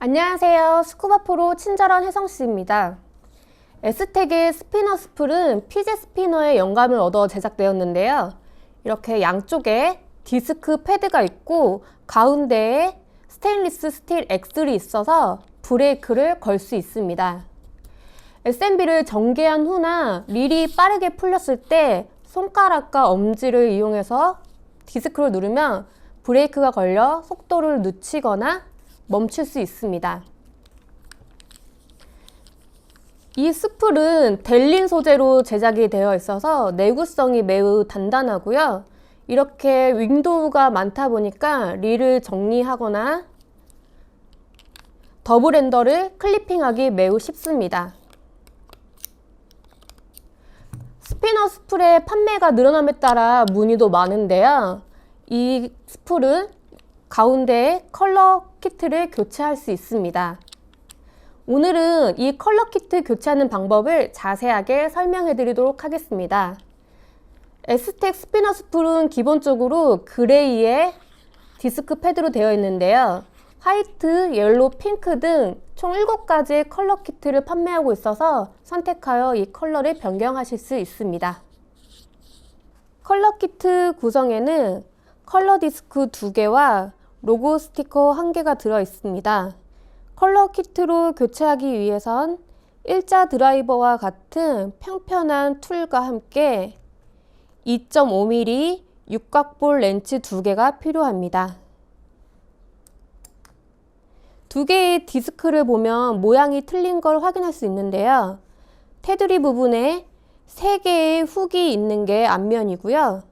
안녕하세요. 스쿠바 프로 친절한 혜성씨입니다. 에스텍의 스피너 스풀은 피제 스피너의 영감을 얻어 제작되었는데요. 이렇게 양쪽에 디스크 패드가 있고 가운데에 스테인리스 스틸 엑슬이 있어서 브레이크를 걸 수 있습니다. SMB를 전개한 후나 릴이 빠르게 풀렸을 때 손가락과 엄지를 이용해서 디스크를 누르면 브레이크가 걸려 속도를 늦추거나 멈출 수 있습니다. 이 스풀은 델린 소재로 제작이 되어 있어서 내구성이 매우 단단하고요. 이렇게 윈도우가 많다 보니까 릴을 정리하거나 더블 핸더를 클리핑하기 매우 쉽습니다. 스피너 스풀의 판매가 늘어남에 따라 문의도 많은데요. 이 스풀은 가운데에 컬러 키트를 교체할 수 있습니다. 오늘은 이 컬러 키트 교체하는 방법을 자세하게 설명해 드리도록 하겠습니다. 에스텍 스피너 스풀은 기본적으로 그레이의 디스크 패드로 되어 있는데요. 화이트, 옐로, 핑크 등 총 7가지의 컬러 키트를 판매하고 있어서 선택하여 이 컬러를 변경하실 수 있습니다. 컬러 키트 구성에는 컬러 디스크 2개와 로고 스티커 1개가 들어 있습니다. 컬러 키트로 교체하기 위해선 일자 드라이버와 같은 평편한 툴과 함께 2.5mm 육각볼 렌치 2개가 필요합니다. 두 개의 디스크를 보면 모양이 틀린 걸 확인할 수 있는데요. 테두리 부분에 세 개의 훅이 있는 게 앞면이고요.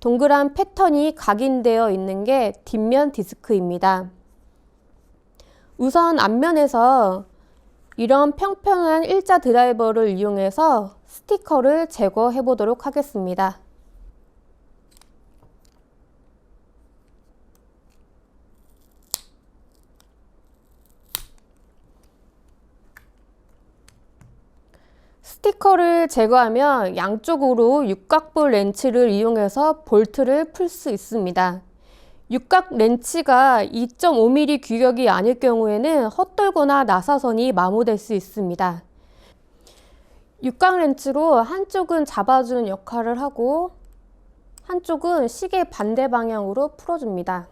동그란 패턴이 각인되어 있는 게 뒷면 디스크입니다. 우선 앞면에서 이런 평평한 일자 드라이버를 이용해서 스티커를 제거해 보도록 하겠습니다. 스티커를 제거하면 양쪽으로 육각볼 렌치를 이용해서 볼트를 풀 수 있습니다. 육각 렌치가 2.5mm 규격이 아닐 경우에는 헛돌거나 나사선이 마모될 수 있습니다. 육각 렌치로 한쪽은 잡아주는 역할을 하고 한쪽은 시계 반대 방향으로 풀어줍니다.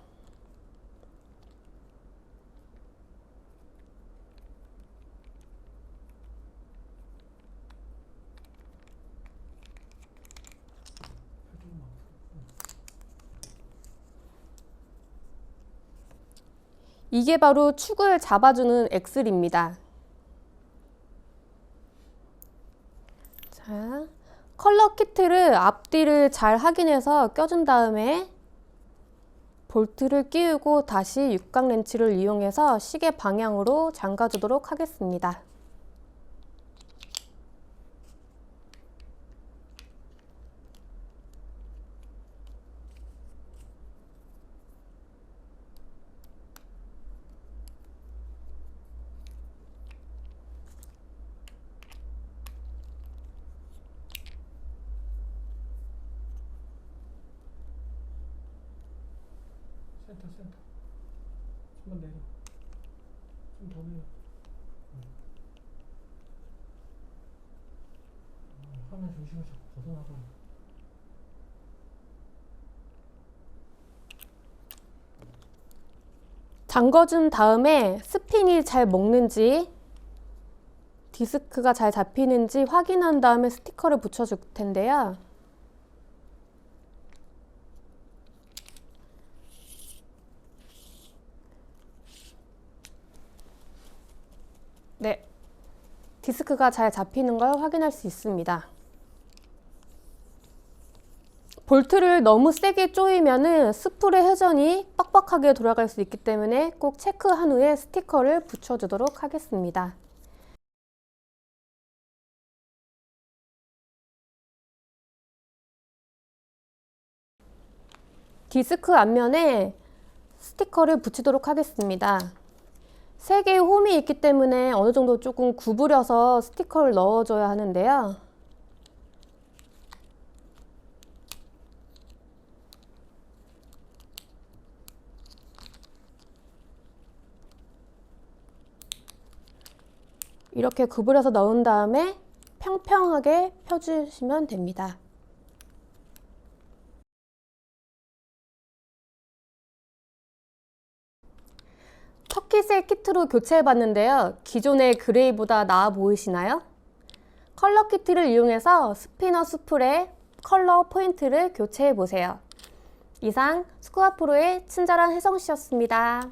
이게 바로 축을 잡아주는 엑슬입니다. 자, 컬러 키트를 앞뒤를 잘 확인해서 껴준 다음에 볼트를 끼우고 다시 육각 렌치를 이용해서 시계 방향으로 잠가주도록 하겠습니다. 센터 센터 좀만 내려 좀 더 내려 응. 어, 화면 중심을 자꾸 벗어나고 담궈준 다음에 스핀이 잘 먹는지 디스크가 잘 잡히는지 확인한 다음에 스티커를 붙여줄 텐데요. 네. 디스크가 잘 잡히는 걸 확인할 수 있습니다. 볼트를 너무 세게 조이면은 스풀의 회전이 빡빡하게 돌아갈 수 있기 때문에 꼭 체크한 후에 스티커를 붙여주도록 하겠습니다. 디스크 앞면에 스티커를 붙이도록 하겠습니다. 세 개의 홈이 있기 때문에 어느 정도 조금 구부려서 스티커를 넣어줘야 하는데요. 이렇게 구부려서 넣은 다음에 평평하게 펴주시면 됩니다. 터키색 키트로 교체해 봤는데요. 기존의 그레이보다 나아 보이시나요? 컬러 키트를 이용해서 스피너 수풀의 컬러 포인트를 교체해 보세요. 이상 스쿠아프로의 친절한 혜성 씨였습니다.